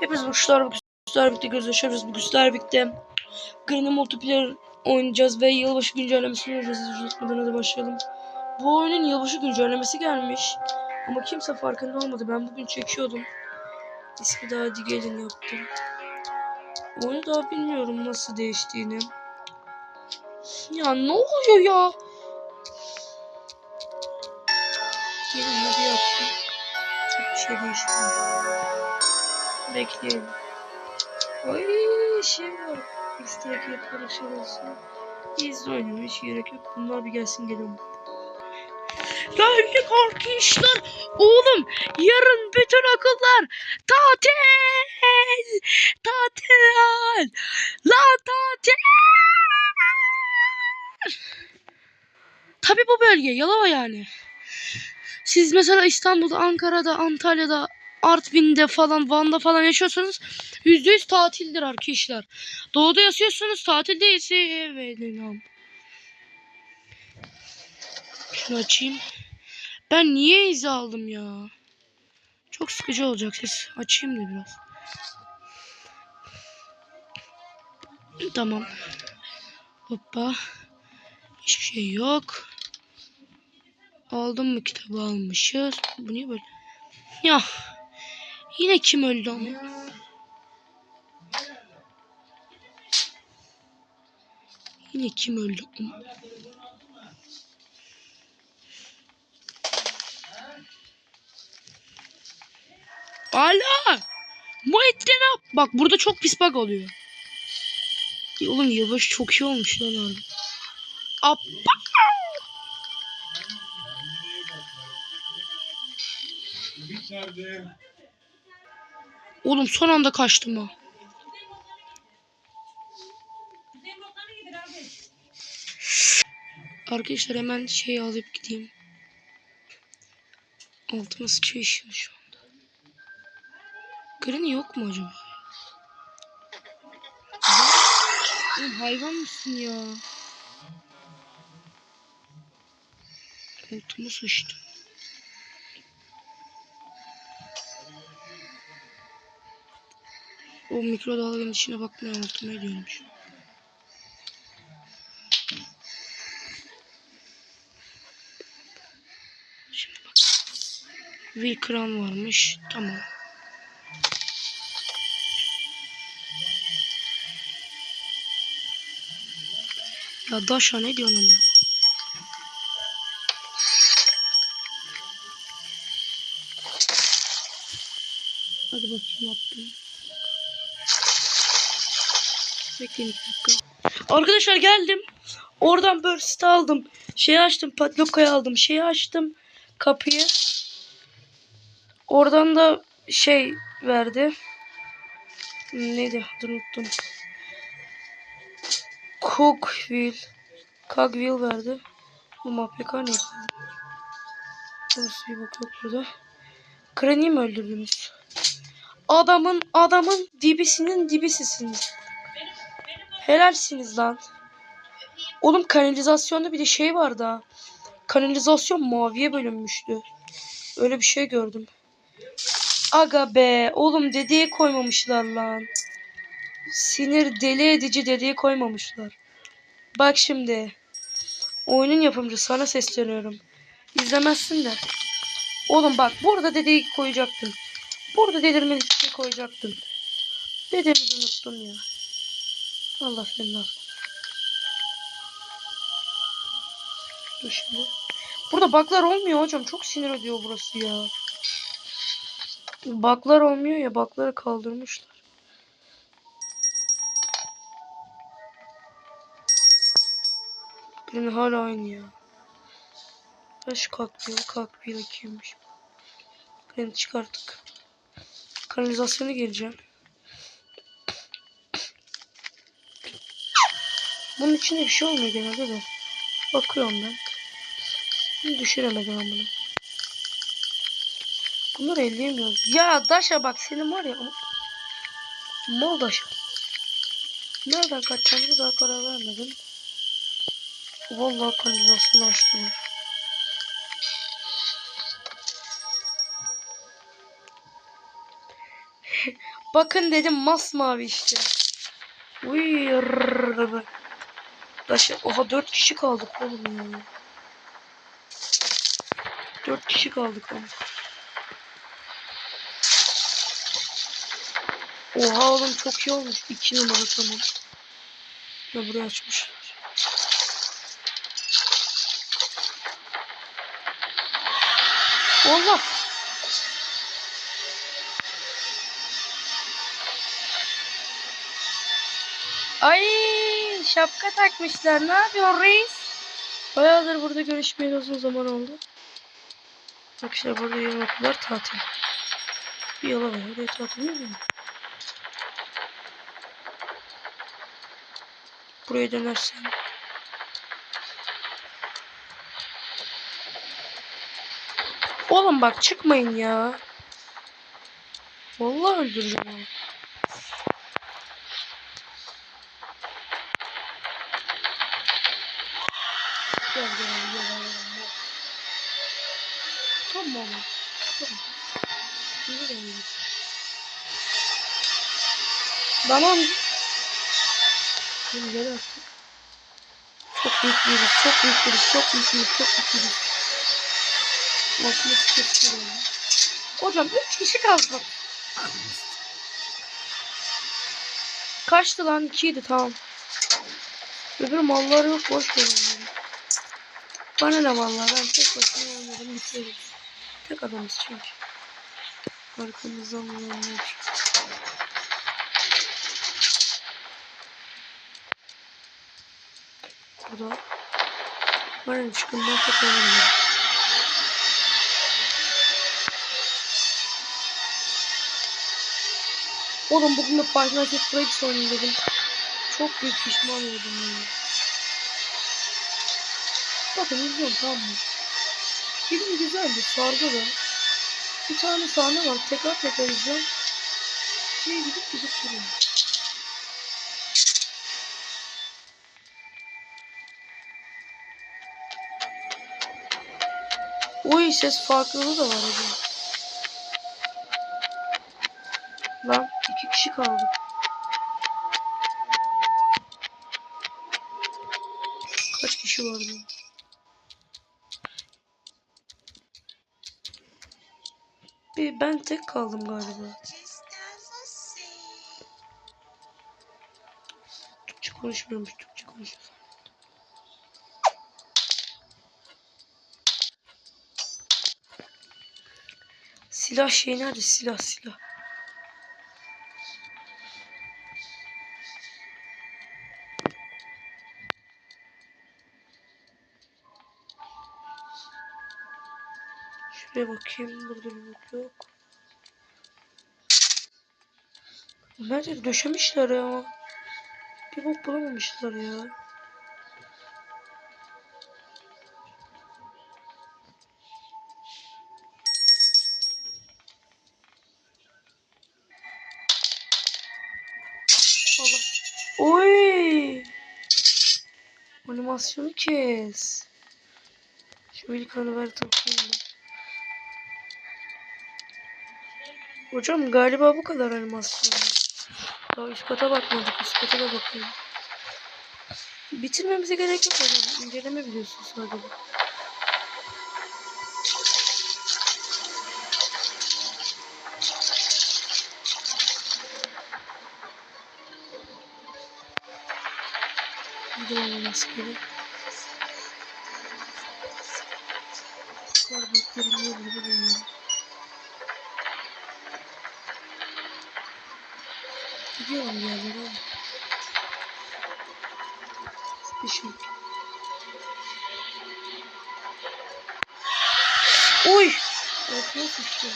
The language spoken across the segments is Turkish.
Hepimiz bu kuşlar bu kuşlar birlikte gözleşiyoruz. Bu kuşlar birlikte Green Multiplayer oynayacağız ve yılbaşı güncellemesini oynayacağız. Hiç unutmadan hadi başlayalım. Bu oyunun yılbaşı güncellemesi gelmiş. Ama kimse farkında olmadı. Ben bugün çekiyordum. İsmi daha Digelin yaptım. Oyunu daha bilmiyorum nasıl değiştiğini. Ya ne oluyor ya? Gelin hadi yaptım. Çok bir şey değişmiyor. Bekleyelim. Ay şey var. Ekstra kıyafetler şey olsun. İzle oynuyor hiç gerek yok. Bunlar bir gelsin geliyorum. Geldik arkadaşlar. Oğlum yarın bütün okullar tatil. Tatil. La tatil. Tabii bu bölge Yalova yani. Siz mesela İstanbul'da, Ankara'da, Antalya'da, Artvin'de falan, Van'da falan yaşıyorsanız yüzde yüz tatildir arkadaşlar. Doğuda yaşıyorsanız tatil değilse evet inan. Şunu açayım. Ben niye izi aldım ya? Çok sıkıcı olacak ses. Açayım da biraz. Tamam. Hoppa. Hiçbir şey yok. Aldım mı kitabı almışız. Bu niye böyle? Ya. Yine kim öldü ama? Yine kim öldü ama? Ala! Muhittin ab- Bak burada çok pis bug oluyor. Oğlum yavaş çok iyi olmuş lan abi. Appa! Oğlum son anda kaçtım ha. Arkadaşlar hemen şey alıp gideyim. Altıma sıçıyor işim şu anda. Granny yok mu acaba? Oğlum hayvan mısın ya? Altıma sıçtı. O mikrodalganın içine bakmaya altıma ediyormuş. Şimdi bak. Bir kran varmış. Tamam. Ya Daşa ne diyorsun ama? Hadi bakayım attım. Bekleyin. Arkadaşlar geldim. Oradan burst aldım. Şeyi açtım. Patlokayı aldım. Şeyi açtım. Kapıyı. Oradan da şey verdi. Neydi? Dur unuttum. Cogwheel. Cogwheel verdi. Bu MPK ne? Burası bir bak yok burada. Krani'yi mi öldürdünüz? Adamın adamın dibisinin dibisisiniz. Helalsiniz lan. Oğlum kanalizasyonda bir de şey vardı ha. Kanalizasyon maviye bölünmüştü. Öyle bir şey gördüm. Aga be. Oğlum dediği koymamışlar lan. Sinir deli edici dediği koymamışlar. Bak şimdi. Oyunun yapımcısı sana sesleniyorum. İzlemezsin de. Oğlum bak burada dediği koyacaktın. Burada delirmeli bir şey koyacaktın. Dediğimizi unuttun ya. Allah senin affetsin. Dur şimdi. Burada baklar olmuyor hocam. Çok sinir ediyor burası ya. Baklar olmuyor ya. Bakları kaldırmışlar. Benim hala aynı ya. Kaç kalkıyor? Kalk bir ikiymiş. Ben çıkarttık. Kanalizasyona geleceğim. Bunun içinde bir şey olmuyor genelde de. Bakıyorum ben. Bunu düşüremedim ben bunu. Bunları elleyemiyoruz. Ya Daşa bak senin var ya. Mal Daşa. Nereden kaçacağımızı daha karar vermedim. Vallahi kanalizasyonu açtılar. Bakın dedim masmavi işte. Uy. Taşı, oha dört kişi kaldık oğlum ya. Dört kişi kaldık ama. Oha oğlum çok iyi olmuş. İki numara tamam. Ya buraya açmışlar. Allah. Ay şapka takmışlar. Ne yapıyor reis? Bayağıdır burada görüşmeyeli uzun zaman oldu. Arkadaşlar burada yarın okullar tatil. Bir yola var. Oraya tatil mi mi? Buraya dönersen. Oğlum bak çıkmayın ya. Vallahi öldüreceğim onu. Tamam. Tamam. Şimdi geldim. Bana Şimdi gel artık. Çok büyük bir risk, çok büyük bir risk, çok büyük bir risk, çok büyük bir risk. Makine sıkıntı oldu. Hocam 3 kişi kaldı. Kaçtı lan? 2'ydi tamam. Öbür mallar yok boş ver onları. Bana ne vallahi ben tek başıma oynadım bitirdim. Tek adamız çünkü. Arkamızdan vuranlar. Burada. Bana ne çıkın ben tek oynamadım. Oğlum bugün de Five Nights at oynayayım dedim. Çok büyük pişman oldum ya. Bakın izliyorum tamam mı? Film güzeldi, sardı da. Bir tane sahne var, tekrar tekrar izliyorum. Şey gidip gidip duruyor. Oy ses farklılığı da var hocam. Lan iki kişi kaldı. Kaç kişi vardı? Bir ben tek kaldım galiba. Türkçe konuşmuyormuş, Türkçe konuşuyor. Silah şey nerede? Silah silah. Şuraya bakayım. Burada bir bok yok. Nerede döşemişler ya. Bir bok bulamamışlar ya. Allah. Oy. Animasyonu kes. Şu ilk anı ver takayım Hocam galiba bu kadar animasyon. Daha üst kata bakmadık. Üst kata da bakayım. Bitirmemize gerek yok hocam. İnceleme biliyorsun sadece. Gidelim maskeli. Kar bakterim ne olur bilmiyorum. Gidiyorum yerlere ama. Bir şey. Oy! Ortaya sıçtı.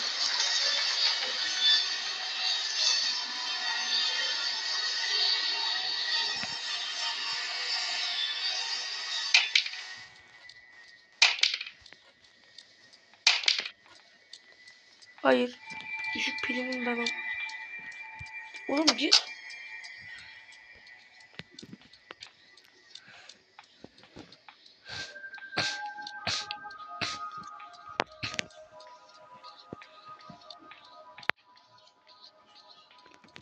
Hayır. Düşük pilimin o. Oğlum git.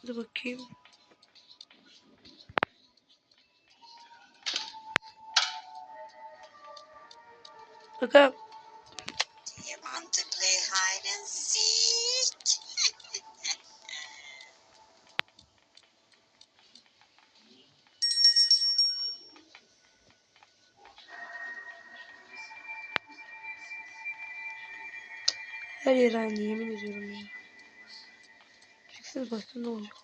Hadi bakayım. Bakalım. Play hide and seek? Her yer aynı yemin ediyorum ya. Çıksın başka ne olacak?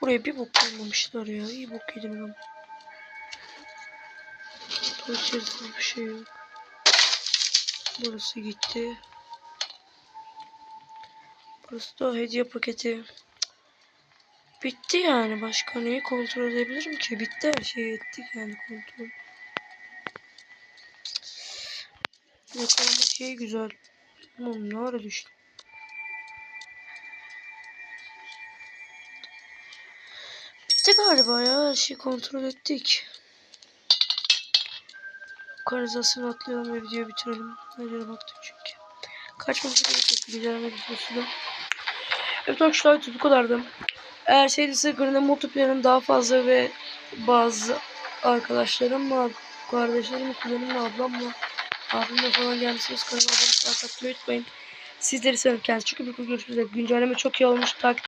Buraya bir bok koymamışlar ya. İyi bok yedim ben. Bunun içerisinde bir şey yok. Burası gitti. Burası da hediye paketi. Bitti yani. Başka neyi kontrol edebilirim ki? Bitti her şeyi ettik yani kontrol. Yakalama şey güzel. Oğlum ne ara düştü? Bitti galiba ya. Her şeyi kontrol ettik. Kanalizasyonu atlayalım ve videoyu bitirelim. Her yere baktım çünkü. Kaçmamız gerekiyor. Güzelme videosu da. Evet arkadaşlar bu kadardı. Eğer şeydese Green Multiplayer'ın daha fazla ve bazı arkadaşlarımla, kardeşlerim, kuzenimle, ablamla, abimle falan gelmişsiniz. Kanalıma abone olmayı unutmayın. Sizleri seviyorum. Kendinize çok bakın. Görüşmek üzere. Güncelleme çok iyi olmuş. Takip